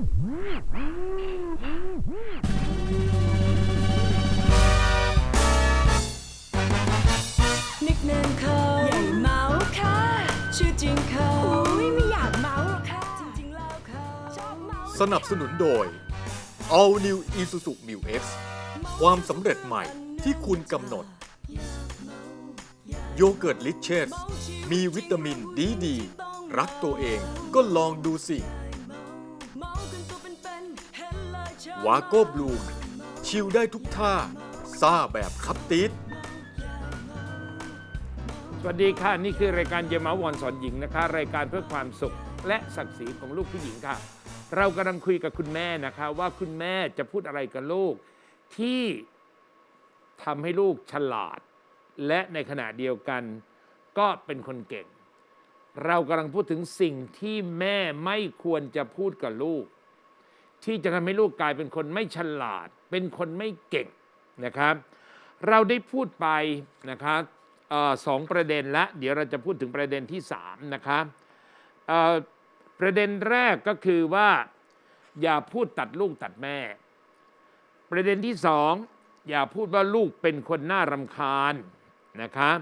นิกเนมเขาใหญ่เมาค่ะ ชื่อจริงเขาอุ้ยไม่อยากเมาหรอกค่ะ จริงๆแล้วเขาชอบเมาสนับสนุนโดย All New Isuzu Mu X ความสำเร็จใหม่ที่คุณกำหนด โยเกิร์ตลิเชสมีวิตามินดีดี รักตัวเองก็ลองดูสิ เมา วาโก้บลูม ชิลได้ทุกท่า ซ่าแบบคับติดสวัสดีค่ะ นี่คือรายการเยมาวอนสอนหญิงนะคะ รายการเพื่อความสุขและศักดิ์ศรีของลูกผู้หญิงค่ะ เรากำลังคุยกับคุณแม่นะคะ ว่าคุณแม่จะพูดอะไรกับลูก ที่ทำให้ลูกฉลาด และในขณะเดียวกัน ก็เป็นคนเก่ง เรากำลังพูดถึงสิ่งที่แม่ไม่ควรจะพูดกับลูก ที่จะทำให้ลูกกลายเป็นคนไม่ฉลาด เป็นคนไม่เก่งนะครับ เราได้พูดไปนะครับออสองประเด็นและ เดี๋ยวเราจะพูดถึงประเด็นที่สามนะครับประเด็นแรกก็คือว่า อย่าพูดตัดลูกตัดแม่ ประเด็นที่สองอย่าพูดว่าลูกเป็นคนน่ารำคาญนะครับ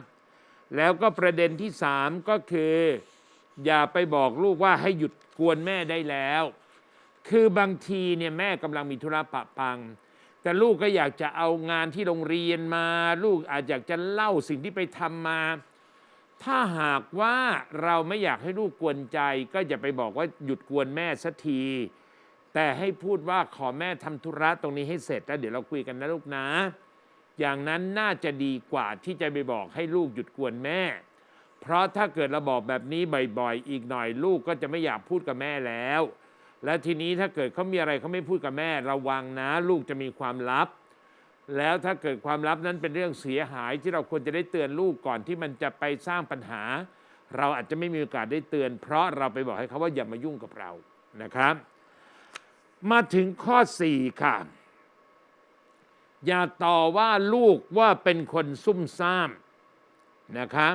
แล้วก็ประเด็นที่สามก็คือ อย่าไปบอกลูกว่าให้หยุดกวนแม่ได้แล้ว คือบางทีเนี่ยแม่กำลังมีธุระปะปัง แต่ลูกก็อยากจะเอางานที่โรงเรียนมา ลูกอาจอยากจะเล่าสิ่งที่ไปทำมา ถ้าหากว่าเราไม่อยากให้ลูกกวนใจ ก็อย่าไปบอกว่าหยุดกวนแม่สักที แต่ให้พูดว่าขอแม่ทำธุระตรงนี้ให้เสร็จแล้วเดี๋ยวเราคุยกันนะลูกนะ อย่างนั้นน่าจะดีกว่าที่จะไปบอกให้ลูกหยุดกวนแม่ เพราะถ้าเกิดเราบอกแบบนี้บ่อยๆ อีกหน่อยลูกก็จะไม่อยากพูดกับแม่แล้ว และทีนี้ถ้าเกิดเขามีอะไรเขาไม่พูดกับแม่ระวังนะ ลูกจะมีความลับ แล้วถ้าเกิดความลับนั้นเป็นเรื่องเสียหายที่เราควรจะได้เตือนลูกก่อนที่มันจะไปสร้างปัญหา เราอาจจะไม่มีโอกาสได้เตือน เพราะเราไปบอกให้เขาว่าอย่ามายุ่งกับเรานะครับ มาถึงข้อ 4 ค่ะ อย่าต่อว่าลูกว่าเป็นคนซุ่มซ่ามนะครับ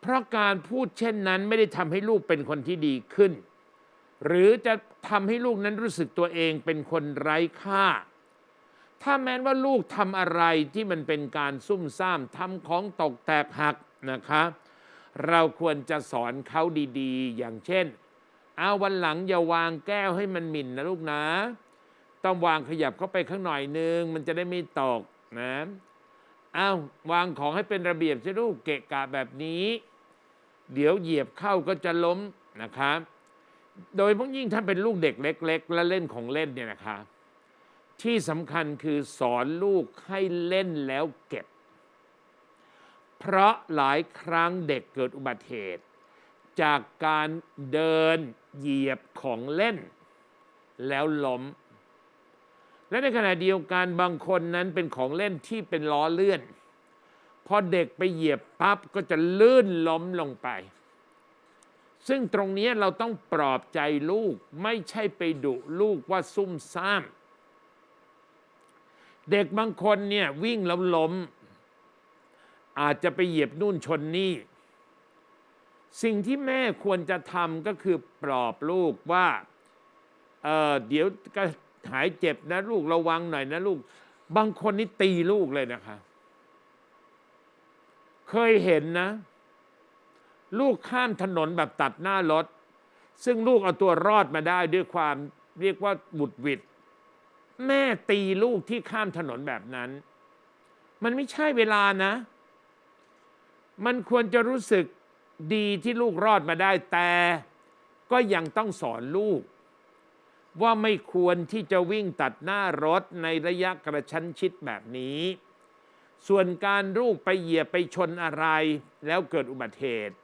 เพราะการพูดเช่นนั้นไม่ได้ทำให้ลูกเป็นคนที่ดีขึ้น หรือจะทำให้ลูกนั้นรู้สึกตัวเองเป็นคนไร้ค่า ถ้าแม้นว่าลูกทำอะไรที่มันเป็นการซุ่มซ่ามทำของตกแตกหักนะคะ เราควรจะสอนเขาดีๆ อย่างเช่น เอาวันหลังอย่าวางแก้วให้มันหมิ่นนะลูกนะ ต้องวางขยับเข้าไปข้างหน่อยนึง มันจะได้ไม่ตกนะเอาวางของให้เป็นระเบียบสิลูกเกะกะแบบนี้ เดี๋ยวเหยียบเข้าก็จะล้มนะครับ โดยเฉพาะยิ่งถ้าเป็นลูกเด็กเล็ก ๆ และเล่นของเล่นเนี่ยนะคะ ที่สำคัญคือสอนลูกให้เล่นแล้วเก็บ เพราะหลายครั้งเด็กเกิดอุบัติเหตุ จากการเดินเหยียบของเล่น แล้วล้มและในขณะเดียวกันบางคนนั้นเป็นของเล่นที่เป็นล้อเลื่อน พอเด็กไปเหยียบปั๊บก็จะลื่นล้มลงไป ซึ่งตรงนี้เราต้องปลอบใจลูกไม่ใช่ไปดุลูกว่าซุ่มซ่าม เด็กบางคนเนี่ยวิ่งแล้วล้ม อาจจะไปเหยียบนู่นชนนี่ สิ่งที่แม่ควรจะทำก็คือปลอบลูกว่าเออเดี๋ยวก็หายเจ็บนะลูกระวังหน่อยนะลูก บางคนนี่ตีลูกเลยนะคะ เคยเห็นนะ ลูกข้ามถนนแบบตัดหน้ารถ ซึ่งลูกเอาตัวรอดมาได้ด้วยความเรียกว่าบุดวิดแม่ตีลูกที่ข้ามถนนแบบนั้น มันไม่ใช่เวลานะ มันควรจะรู้สึกดีที่ลูกรอดมาได้แต่ก็ยังต้องสอนลูก ว่าไม่ควรที่จะวิ่งตัดหน้ารถในระยะกระชั้นชิดแบบนี้ ส่วนการลูกไปเหยียบไปชนอะไรแล้วเกิดอุบัติเหตุ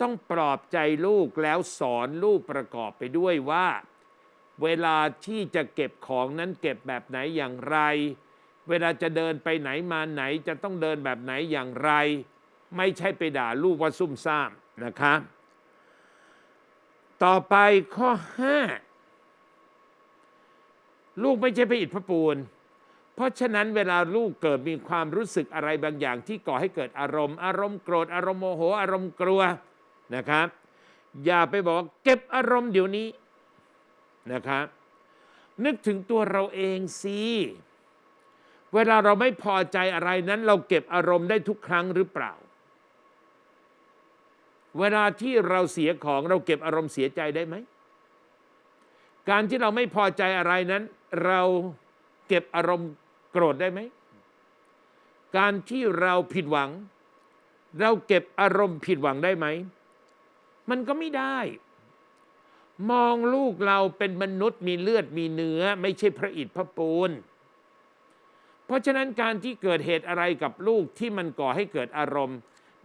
ต้องปลอบใจลูกแล้วสอนลูกประกอบไปด้วยว่า เวลาที่จะเก็บของนั้นเก็บแบบไหนอย่างไร เวลาจะเดินไปไหนมาไหนจะต้องเดินแบบไหนอย่างไร ไม่ใช่ไปด่าลูกว่าซุ่มซ่ามนะครับต่อไปข้อ 5 ลูกไม่ใช่พระอิฐพระปูน เพราะฉะนั้นเวลาลูกเกิดมีความรู้สึกอะไรบางอย่างที่ก่อให้เกิดอารมณ์ อารมณ์โกรธอารมณ์โมโห อารมณ์กลัว นะครับ อย่าไปบอกเก็บอารมณ์เดี๋ยวนี้นะครับ นึกถึงตัวเราเองสิเวลาเราไม่พอใจอะไรนั้น เราเก็บอารมณ์ได้ทุกครั้งหรือเปล่า เวลาที่เราเสียของเราเก็บอารมณ์เสียใจได้ไหม การที่เราไม่พอใจอะไรนั้น เราเก็บอารมณ์โกรธได้ไหม การที่เราผิดหวัง เราเก็บอารมณ์ผิดหวังได้ไหม มันก็ไม่ได้ มองลูกเราเป็นมนุษย์มีเลือดมีเนื้อ ไม่ใช่พระอิฐพระปูน เพราะฉะนั้นการที่เกิดเหตุอะไรกับลูกที่มันก่อให้เกิดอารมณ์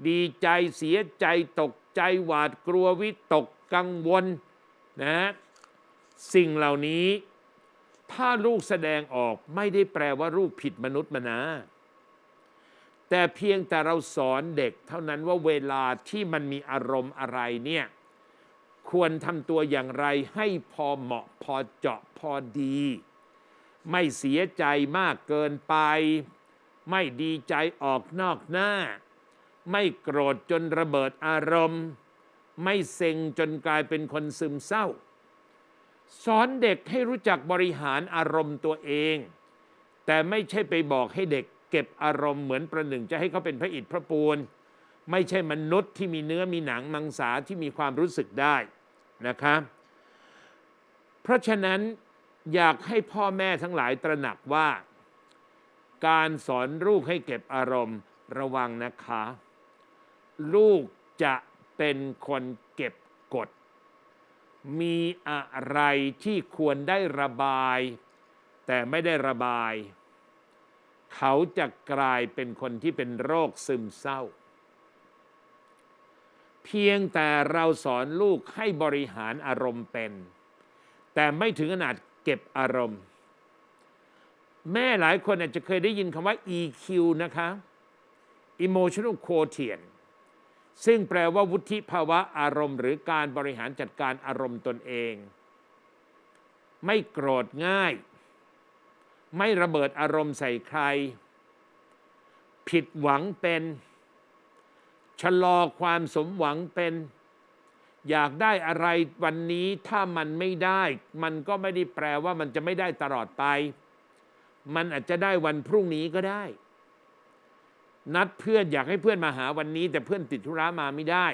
ดีใจเสียใจตกใจหวาดกลัววิตกกังวลนะสิ่งเหล่านี้ ถ้าลูกแสดงออกไม่ได้แปลว่าลูกผิดมนุษย์มานะ แต่เพียงแต่เราสอนเด็กเท่านั้นว่าเวลาที่มันมีอารมณ์อะไรเนี่ยควรทำตัวอย่างไรให้พอเหมาะพอเจาะพอดี ไม่เสียใจมากเกินไป ไม่ดีใจออกนอกหน้า ไม่โกรธจนระเบิดอารมณ์ ไม่เซ็งจนกลายเป็นคนซึมเศร้า สอนเด็กให้รู้จักบริหารอารมณ์ตัวเอง แต่ไม่ใช่ไปบอกให้เด็ก ก็บอารมณ์เหมือนประหนึ่งจะให้เขาเป็นพระอิฐพระปูน ไม่ใช่มนุษย์ที่มีเนื้อมีหนังมังสาที่มีความรู้สึกได้นะครับเพราะฉะนั้นอยากให้พ่อแม่ทั้งหลายตระหนักว่า การสอนลูกให้เก็บอารมณ์ระวังนะคะ ลูกจะเป็นคนเก็บกด มีอะไรที่ควรได้ระบาย แต่ไม่ได้ระบาย เขาจะกลายเป็นคนที่เป็นโรคซึมเศร้า เพียงแต่เราสอนลูกให้บริหารอารมณ์เป็น แต่ไม่ถึงขนาดเก็บอารมณ์ แม่หลายคนอาจจะเคยได้ยินคำว่า EQ นะคะ Emotional Quotient ซึ่งแปลว่าวุฒิภาวะอารมณ์ หรือการบริหารจัดการอารมณ์ตนเอง ไม่โกรธง่าย ไม่ระเบิดอารมณ์ใส่ใคร ผิดหวังเป็น ชะลอความสมหวังเป็น อยากได้อะไรวันนี้ถ้ามันไม่ได้ มันก็ไม่ได้แปลว่ามันจะไม่ได้ตลอดไป มันอาจจะได้วันพรุ่งนี้ก็ได้ นัดเพื่อนอยากให้เพื่อนมาหาวันนี้ แต่เพื่อนติดธุระมาไม่ได้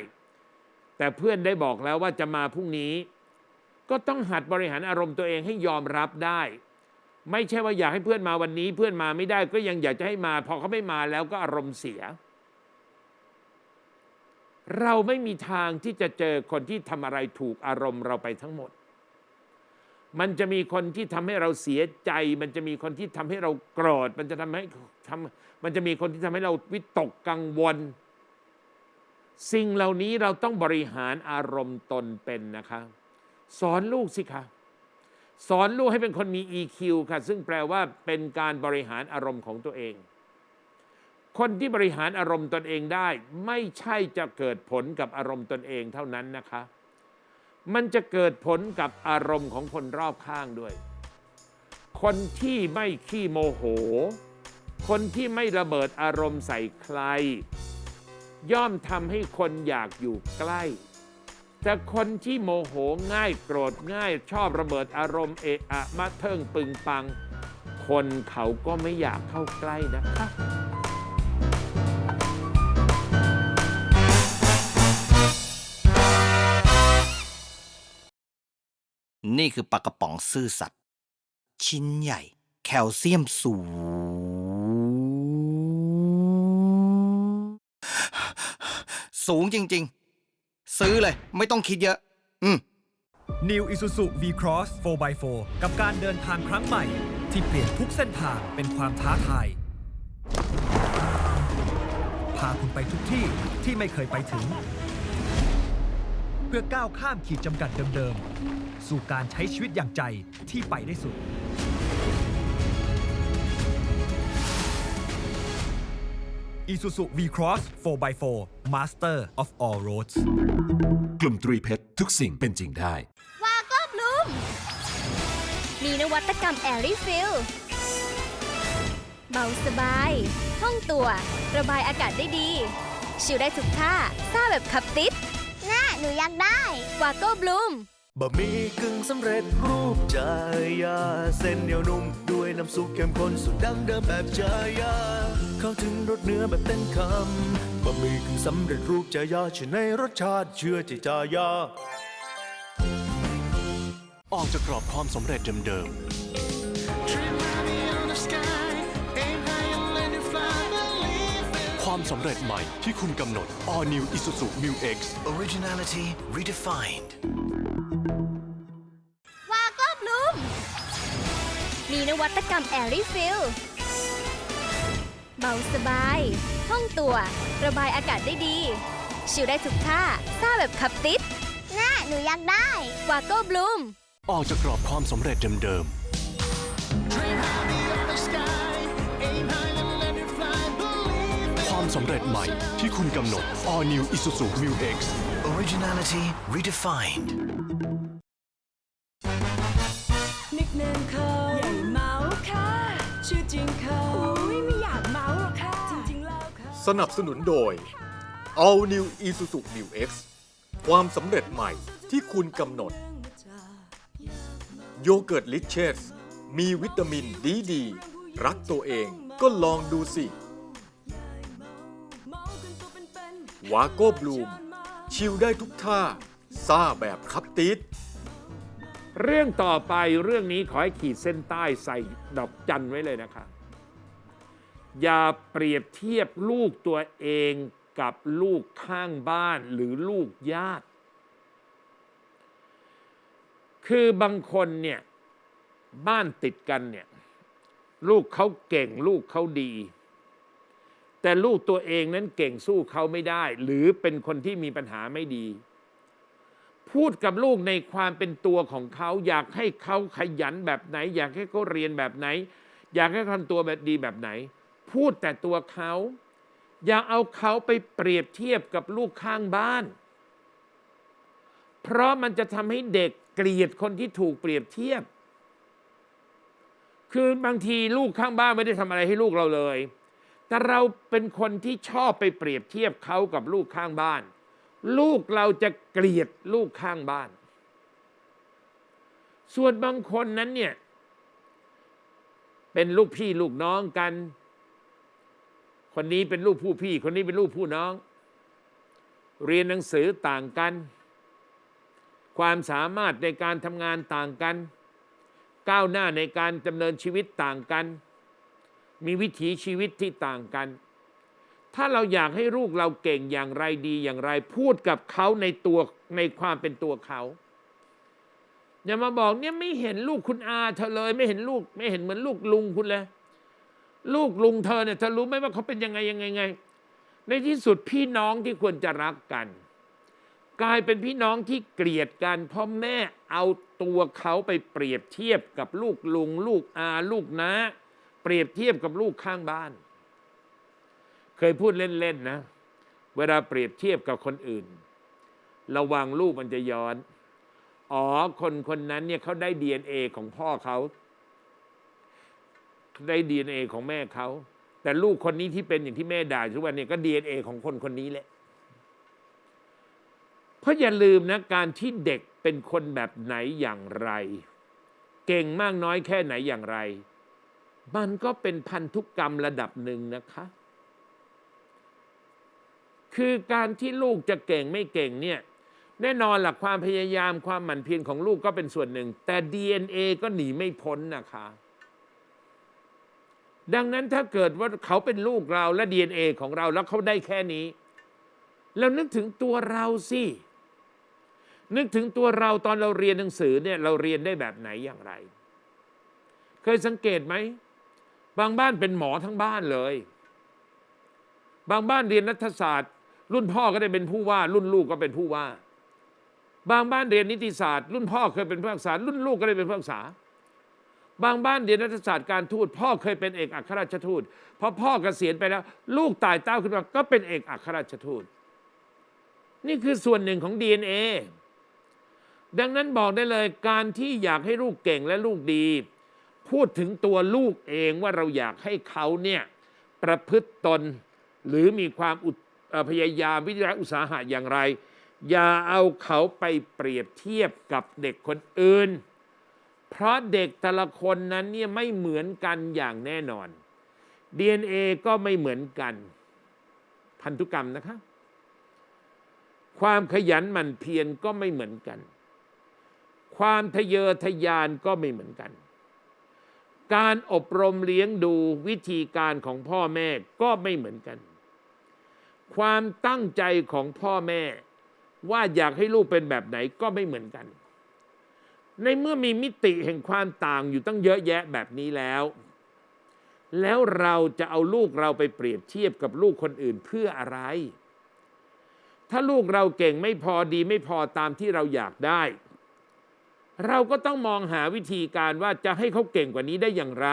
แต่เพื่อนได้บอกแล้วว่าจะมาพรุ่งนี้ ก็ต้องหัดบริหารอารมณ์ตัวเองให้ยอมรับได้ ไม่ใช่ว่าอยากให้เพื่อนมาวันนี้ เพื่อนมาไม่ได้ก็ยังอยากจะให้มา พอเขาไม่มาแล้วก็อารมณ์เสีย เราไม่มีทางที่จะเจอคนที่ทำอะไรถูกอารมณ์เราไปทั้งหมด มันจะมีคนที่ทำให้เราเสียใจ มันจะมีคนที่ทำให้เราโกรธมันจะทำให้ทำมันจะมีคนที่ทำให้เราวิตกกังวล สิ่งเหล่านี้เราต้องบริหารอารมณ์ตนเป็นนะคะ สอนลูกสิคะ สอนลูกให้เป็นคนมี EQ ค่ะ ซึ่งแปลว่าเป็นการบริหารอารมณ์ของตัวเอง คนที่บริหารอารมณ์ตนเองได้ ไม่ใช่จะเกิดผลกับอารมณ์ตนเองเท่านั้นนะคะ มันจะเกิดผลกับอารมณ์ของคนรอบข้างด้วย คนที่ไม่ขี้โมโห คนที่ไม่ระเบิดอารมณ์ใส่ใคร ย่อมทำให้คนอยากอยู่ใกล้ แต่คนที่โมโหง่ายโกรธง่ายชอบระเบิดอารมณ์เอะอะมาเทิงปึงปัง คนเขาก็ไม่อยากเข้าใกล้นะคะนี่คือปลากระป๋องซื่อสัตย์ชิ้นใหญ่ แคลเซียมสูง สูงจริง ๆ ซื้อเลย ไม่ต้องคิดเยอะ อืม New Isuzu V-Cross 4x4 กับการเดินทางครั้งใหม่ ที่เปลี่ยนทุกเส้นทางเป็นความท้าทาย พาคุณไปทุกที่ที่ไม่เคยไปถึง เพื่อก้าวข้ามขีดจำกัดเดิมๆ สู่การใช้ชีวิตอย่างใจที่ไปได้สุด Isuzu V-Cross 4x4 Master of all roads กลุ่มตรีเพชรทุกสิ่งเป็นจริงได้ วาก็บลูมมีนวัตกรรมแอรี่ฟิลเบาสบายห้องตัว ระบายอากาศได้ดี ชิลได้ทุกท่าซ่าแบบขับติดน่าหนูอยากได้ วาโก้บลูมบะหมี่กึ่งสำเร็จรูปจายาเส้นเหนียวนุ่มด้วย น้ำซุปเข้มข้นสูตรดั้งเดิมแบบจายาเข้าถึงรสเนื้อแบบเต็มคำบะหมี่กึ่งสำเร็จรูปจายาเชื่อในรสชาติเชื่อที่จายา ออกจากกรอบความสำเร็จเดิมๆ ความสำเร็จใหม่ที่คุณกำหนด All New Isuzu Mu X Originality redefined. นวัตกรรมแอรี่ฟิลเบาสบายห้องตัว ระบายอากาศได้ดี ชิลได้ทุกท่าซ่าแบบขับติดน่าหนูอยากได้วาโก้บลูมออกจากกรอบความสำเร็จเดิมๆ ความสำเร็จใหม่ที่คุณกำหนด All New Isuzu Mu X Originality redefined. นิก จริงเขาอุ้ยไม่อยากเมาหรอกค่ะ จริงๆแล้วค่ะ สนับสนุนโดย All New Isuzu Mu X ความสำเร็จใหม่ที่คุณกำหนด โยเกิร์ตลิเชสมีวิตามินดีดี รักตัวเองก็ลองดูสิ วาโก้บลูม ชิลได้ทุกท่า ซ่าแบบคับติด เรื่องต่อไปเรื่องนี้ขอให้ขีดเส้นใต้ใส่ดอกจันไว้เลยนะคะ อย่าเปรียบเทียบลูกตัวเองกับลูกข้างบ้านหรือลูกญาติ คือบางคนเนี่ยบ้านติดกันเนี่ยลูกเขาเก่งลูกเขาดี แต่ลูกตัวเองนั้นเก่งสู้เขาไม่ได้ หรือเป็นคนที่มีปัญหาไม่ดี พูดกับลูกในความเป็นตัวของเขา อยากให้เขาขยันแบบไหน อยากให้เขาเรียนแบบไหน อยากให้ทำตัวแบบดีแบบไหน พูดแต่ตัวเขา อย่าเอาเขาไปเปรียบเทียบกับลูกข้างบ้าน เพราะมันจะทำให้เด็กเกลียดคนที่ถูกเปรียบเทียบ คือบางทีลูกข้างบ้านไม่ได้ทำอะไรให้ลูกเราเลย แต่เราเป็นคนที่ชอบไปเปรียบเทียบเขากับลูกข้างบ้าน ลูกเราจะเกลียดลูกข้างบ้าน ส่วนบางคนนั้นเนี่ยเป็นลูกพี่ลูกน้องกัน คนนี้เป็นลูกผู้พี่ คนนี้เป็นลูกผู้น้อง เรียนหนังสือต่างกัน ความสามารถในการทำงานต่างกัน ก้าวหน้าในการดำเนินชีวิตต่างกัน มีวิถีชีวิตที่ต่างกัน ถ้าเราอยากให้ลูกเราเก่งอย่างไรดีอย่างไร พูดกับเขาในตัวในความเป็นตัวเขาอย่ามาบอกเนี่ยไม่เห็นลูกคุณอาเธอเลย ไม่เห็นลูก ไม่เห็นเหมือนลูกลุงคุณเลย ลูกลุงเธอเนี่ยเธอรู้ไหมว่าเขาเป็นยังไงยังไงไง ในที่สุดพี่น้องที่ควรจะรักกัน กลายเป็นพี่น้องที่เกลียดกันเพราะแม่เอาตัวเขาไปเปรียบเทียบกับลูกลุง ลูกอาลูกน้าเปรียบเทียบกับลูกข้างบ้าน เคยพูดเล่นๆนะ เวลาเปรียบเทียบกับคนอื่น ระวังลูกมันจะย้อน อ๋อคนคนนั้นเนี่ยเขาได้ DNA ของพ่อเขาได้ DNA ของแม่เขา แต่ลูกคนนี้ที่เป็นอย่างที่แม่ด่าทุกวันเนี่ยก็ DNA ของคนคนนี้แหละเพราะอย่าลืมนะการที่เด็กเป็นคนแบบไหนอย่างไร เก่งมากน้อยแค่ไหนอย่างไร มันก็เป็นพันธุกรรมระดับหนึ่งนะคะ คือการที่ลูกจะเก่งไม่เก่งเนี่ยแน่นอนหลักความพยายามความหมั่นเพียรของลูกก็เป็นส่วนหนึ่ง แต่ DNA ก็หนีไม่พ้นนะคะ ดังนั้นถ้าเกิดว่าเขาเป็นลูกเราและ DNA ของเราแล้วเขาได้แค่นี้ แล้วนึกถึงตัวเราสิ นึกถึงตัวเราตอนเราเรียนหนังสือเนี่ยเราเรียนได้แบบไหนอย่างไร เคยสังเกตไหม บางบ้านเป็นหมอทั้งบ้านเลย บางบ้านเรียนรัฐศาสตร์ รุ่นพ่อก็ได้เป็นผู้ว่า รุ่นลูกก็เป็นผู้ว่า บางบ้านเรียนนิติศาสตร์ รุ่นพ่อเคยเป็นผู้พิพากษา รุ่นลูกก็ได้เป็นผู้พิพากษา บางบ้านเรียนรัฐศาสตร์การทูต พ่อเคยเป็นเอกอัครราชทูตพอพ่อเกษียณไปแล้ว ลูกตายเต้าขึ้นมาก็เป็นเอกอัครราชทูต นี่คือส่วนหนึ่งของ DNA ดังนั้นบอกได้เลยการที่อยากให้ลูกเก่งและลูกดี พูดถึงตัวลูกเองว่าเราอยากให้เขาเนี่ยประพฤติตนหรือมีความอุด พยายามวิทยอุตสาหะอย่างไร อย่าเอาเขาไปเปรียบเทียบกับเด็กคนอื่น เพราะเด็กแต่ละคนนั้นเนี่ยไม่เหมือนกันอย่างแน่นอน DNA ก็ไม่เหมือนกัน พันธุกรรมนะคะ ความขยันหมั่นเพียรก็ไม่เหมือนกัน ความทะเยอทะยานก็ไม่เหมือนกันการอบรมเลี้ยงดูวิธีการของพ่อแม่ก็ไม่เหมือนกัน ความตั้งใจของพ่อแม่ ว่าอยากให้ลูกเป็นแบบไหนก็ไม่เหมือนกัน ในเมื่อมีมิติแห่งความต่างอยู่ตั้งเยอะแยะแบบนี้แล้ว แล้วเราจะเอาลูกเราไปเปรียบเทียบกับลูกคนอื่นเพื่ออะไร ถ้าลูกเราเก่งไม่พอดีไม่พอตามที่เราอยากได้ เราก็ต้องมองหาวิธีการว่าจะให้เขาเก่งกว่านี้ได้อย่างไร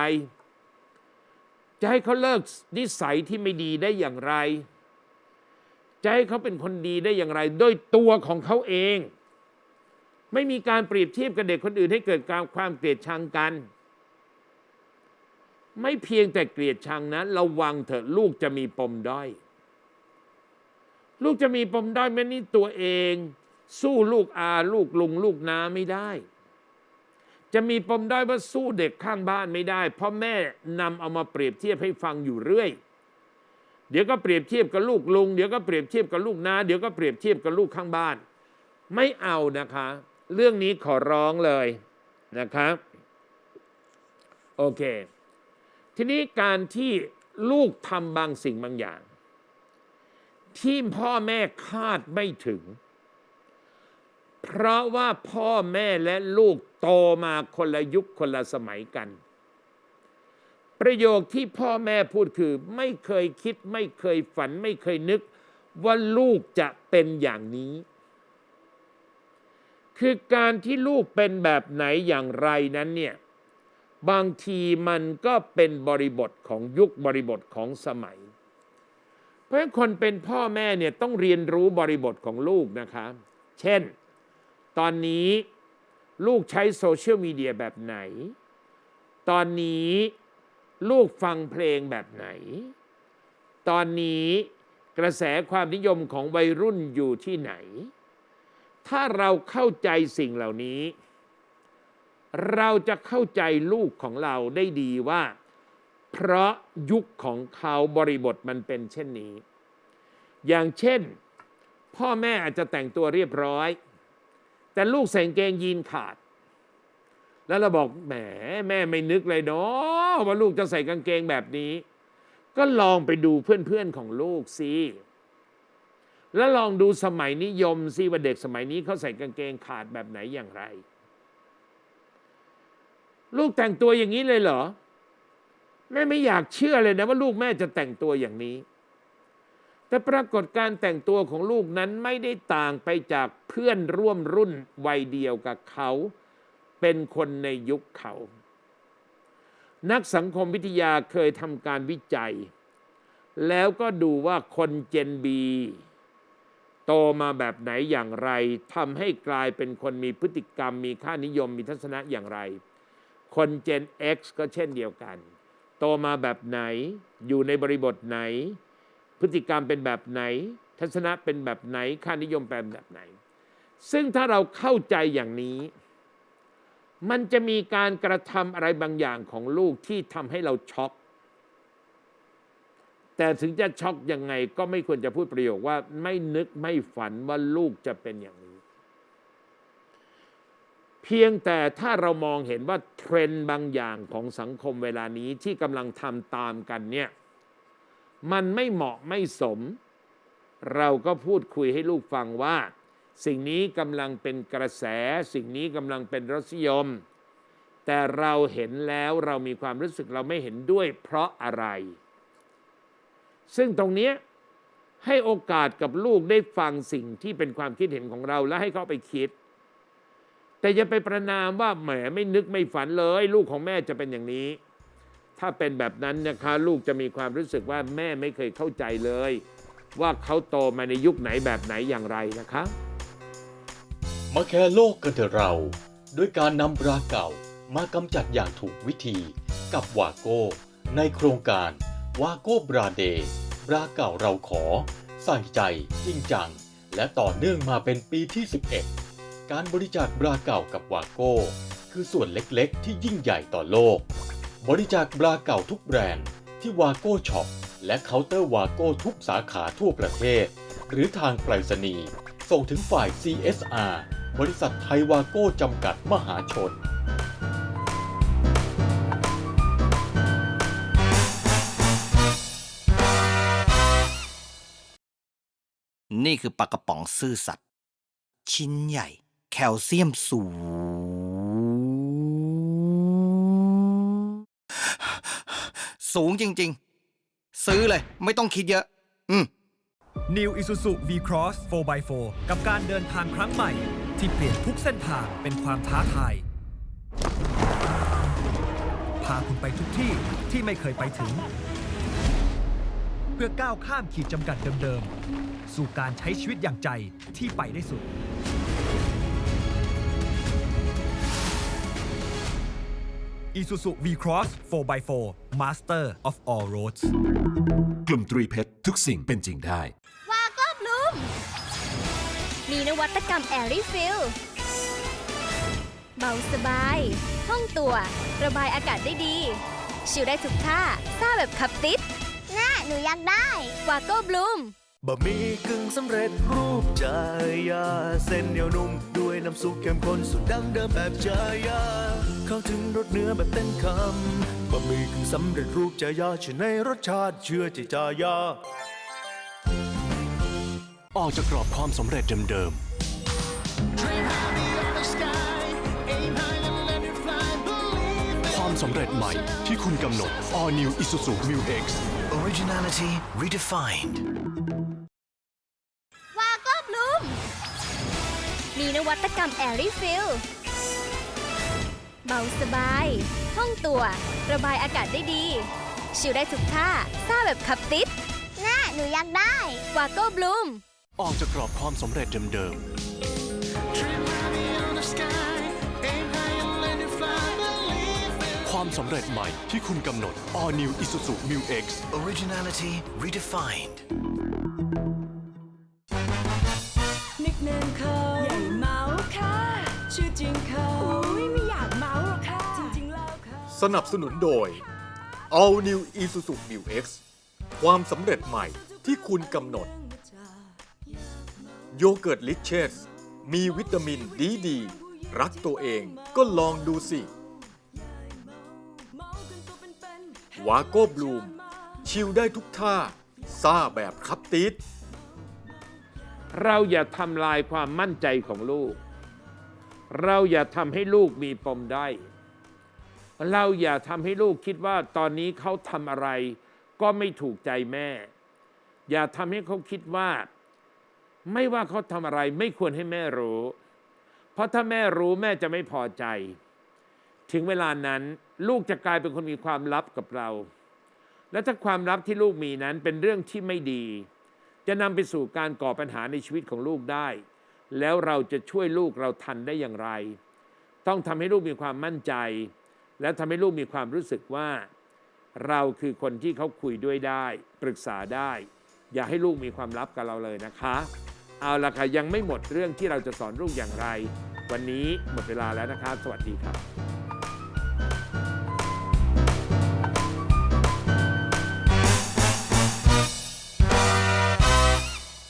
จะให้เขาเลิกนิสัยที่ไม่ดีได้อย่างไร จะให้เขาเป็นคนดีได้อย่างไร ด้วยตัวของเขาเอง ไม่มีการเปรียบเทียบกับเด็กคนอื่นให้เกิดการความเกลียดชังกัน ไม่เพียงแต่เกลียดชังนะระวังเถอะลูกจะมีปมด้อย ลูกจะมีปมด้อยแม้นี่ตัวเอง สู้ลูกอาลูกลุงลูกนาไม่ได้จะมีปมด้อยว่าสู้เด็กข้างบ้านไม่ได้ เพราะแม่นำเอามาเปรียบเทียบให้ฟังอยู่เรื่อย เดี๋ยวก็เปรียบเทียบกับลูกลุง เดี๋ยวก็เปรียบเทียบกับลูกนาเดี๋ยวก็เปรียบเทียบกับลูกข้างบ้าน ไม่เอานะคะ เรื่องนี้ขอร้องเลยนะครับโอเค ทีนี้การที่ลูกทำบางสิ่งบางอย่าง ที่พ่อแม่คาดไม่ถึง เพราะว่าพ่อแม่และลูกโตมาคนละยุคคนละสมัยกัน ประโยคที่พ่อแม่พูดคือ ไม่เคยคิด ไม่เคยฝัน ไม่เคยนึก ว่าลูกจะเป็นอย่างนี้ คือการที่ลูกเป็นแบบไหนอย่างไรนั้นเนี่ยบางทีมันก็เป็นบริบทของยุคบริบทของสมัย เพราะฉะนั้นคนเป็นพ่อแม่เนี่ยต้องเรียนรู้บริบทของลูกนะคะ เช่น ตอนนี้ลูกใช้โซเชียลมีเดียแบบไหน ตอนนี้ ลูกฟังเพลงแบบไหน ตอนนี้กระแสความนิยมของวัยรุ่นอยู่ที่ไหน ถ้าเราเข้าใจสิ่งเหล่านี้ เราจะเข้าใจลูกของเราได้ดีว่า เพราะยุคของเขาบริบทมันเป็นเช่นนี้ อย่างเช่น พ่อแม่อาจจะแต่งตัวเรียบร้อย แต่ลูกใส่กางเกงยีนขาด แล้วเราบอกแหมแม่ไม่นึกเลยเนาะว่าลูกจะใส่กางเกงแบบนี้ ก็ลองไปดูเพื่อนๆของลูกสิแล้วลองดูสมัยนิยมสิว่าเด็กสมัยนี้เขาใส่กางเกงขาดแบบไหนอย่างไร ลูกแต่งตัวอย่างนี้เลยเหรอแม่ไม่อยากเชื่อเลยนะว่าลูกแม่จะแต่งตัวอย่างนี้ แต่ปรากฏการแต่งตัวของลูกนั้นไม่ได้ต่างไปจากเพื่อนร่วมรุ่นวัยเดียวกับเขา เป็นคนในยุคเขา นักสังคมวิทยาเคยทำการวิจัย แล้วก็ดูว่าคนเจนบีโตมาแบบไหนอย่างไรทำให้กลายเป็นคนมีพฤติกรรม มีค่านิยมมีทัศนะอย่างไร คนเจน X ก็เช่นเดียวกัน โตมาแบบไหนอยู่ในบริบทไหน พฤติกรรมเป็นแบบไหน ทัศนะเป็นแบบไหน ค่านิยมเป็นแบบไหน ซึ่งถ้าเราเข้าใจอย่างนี้ มันจะมีการกระทำอะไรบางอย่างของลูกที่ทำให้เราช็อก แต่ถึงจะช็อกยังไงก็ไม่ควรจะพูดประโยคว่าไม่นึกไม่ฝันว่าลูกจะเป็นอย่างนี้ เพียงแต่ถ้าเรามองเห็นว่าเทรนด์บางอย่างของสังคมเวลานี้ที่กำลังทำตามกันเนี่ยมันไม่เหมาะไม่สม เราก็พูดคุยให้ลูกฟังว่า สิ่งนี้กำลังเป็นกระแส สิ่งนี้กำลังเป็นรสนิยม แต่เราเห็นแล้วเรามีความรู้สึกเราไม่เห็นด้วยเพราะอะไร ซึ่งตรงนี้ให้โอกาสกับลูกได้ฟังสิ่งที่เป็นความคิดเห็นของเราและให้เขาไปคิด แต่อย่าไปประนามว่าแหมไม่นึกไม่ฝันเลย ลูกของแม่จะเป็นอย่างนี้ ถ้าเป็นแบบนั้นนะคะลูกจะมีความรู้สึกว่าแม่ไม่เคยเข้าใจเลย ว่าเขาโตมาในยุคไหนแบบไหนอย่างไรนะคะ มาแคร์โลกกันเถอะเราด้วยการนำบราเก่ามากำจัดอย่างถูกวิธี กับวาโก้ ในโครงการวาโก้บราเดย์ราเก่าเราขอ ใส่ใจจริงจัง และต่อเนื่องมาเป็นปีที่ 11 การบริจาคบราเก่ากับวาโก้ คือส่วนเล็กๆ ที่ยิ่งใหญ่ต่อโลก บริจาคบราเก่าทุกแบรนด์ที่วาโก้ช็อปและเคาน์เตอร์วาโก้ทุกสาขาทั่วประเทศ หรือทางไปรษณีย์ ส่งถึงฝ่าย CSR บริษัทไทยวาโก้จำกัดมหาชน นี่คือปลากระป๋องซื่อสัตย์ชิ้นใหญ่ แคลเซียมสูง สูงจริง ๆ ซื้อเลย ไม่ต้องคิดเยอะ อืม New Isuzu V-Cross 4x4 กับการเดินทางครั้งใหม่ ที่เปลี่ยนทุกเส้นทางเป็นความท้าทาย พาคุณไปทุกที่ที่ไม่เคยไปถึง เพื่อก้าวข้ามขีดจำกัดเดิมๆ สู่การใช้ชีวิตอย่างใจที่ไปได้สุด Isuzu V-Cross 4x4 Master of all roads กลุ่มตรีเพชรทุกสิ่งเป็นจริงได้ วาโก้บลูม มีนวัตกรรมแอรี่ฟิลเบาสบายห้องตัว ระบายอากาศได้ดี ชิลได้ทุกท่าซ่าแบบขับติดน่าหนูอยากได้ วาโก้บลูมบะหมี่กึ่งสำเร็จรูปจายา เส้นเหนียวนุ่ม ด้วยน้ำซุปเข้มข้นสูตรดั้งเดิมแบบจายา เข้าถึงรสเนื้อแบบเต็มคำบะหมี่กึ่งสำเร็จรูปจายาเชื่อในรสชาติเชื่อที่จายา ออกจากกรอบความสำเร็จเดิมๆความสำเร็จใหม่ที่คุณกำหนด All New Isuzu Mu X Originality redefined. วาโก้บลูมมีนวัตกรรมแอรี่ฟิล เบาสบายห้องตัว ระบายอากาศได้ดี ชิลได้ทุกท่าซ่าแบบขับติดน่าหนูอยากได้วาโก้บลูม ออกจากกรอบความสำเร็จเดิมๆ ความสำเร็จใหม่ที่คุณกำหนด All New Isuzu Mu X Originality redefined. นิกเนมเขา สนับสนุนโดย All New Isuzu New X ความสำเร็จใหม่ที่คุณกำหนด โยเกิร์ตลิเชสมีวิตามินดีดี รักตัวเองก็ลองดูสิ วาโก้บลูม ชิลได้ทุกท่า ซ่าแบบครับติดเราอย่าทำลายความมั่นใจของลูก เราอย่าทำให้ลูกมีปมได้อย เราอย่าทำให้ลูกคิดว่าตอนนี้เขาทำอะไร ก็ไม่ถูกใจแม่ อย่าทำให้เขาคิดว่า ไม่ว่าเขาทำอะไร ไม่ควรให้แม่รู้ เพราะถ้าแม่รู้แม่จะไม่พอใจ ถึงเวลานั้นลูกจะกลายเป็นคนมีความลับกับเรา และถ้าความลับที่ลูกมีนั้นเป็นเรื่องที่ไม่ดี จะนำไปสู่การก่อปัญหาในชีวิตของลูกได้ แล้วเราจะช่วยลูกเราทันได้อย่างไร ต้องทำให้ลูกมีความมั่นใจ และทำให้ลูกมีความรู้สึกว่า เราคือคนที่เขาคุยด้วยได้ ปรึกษาได้ อย่าให้ลูกมีความลับกับเราเลยนะคะ เอาละค่ะยังไม่หมดเรื่องที่เราจะสอนลูกอย่างไร วันนี้หมดเวลาแล้วนะครับ สวัสดีครับ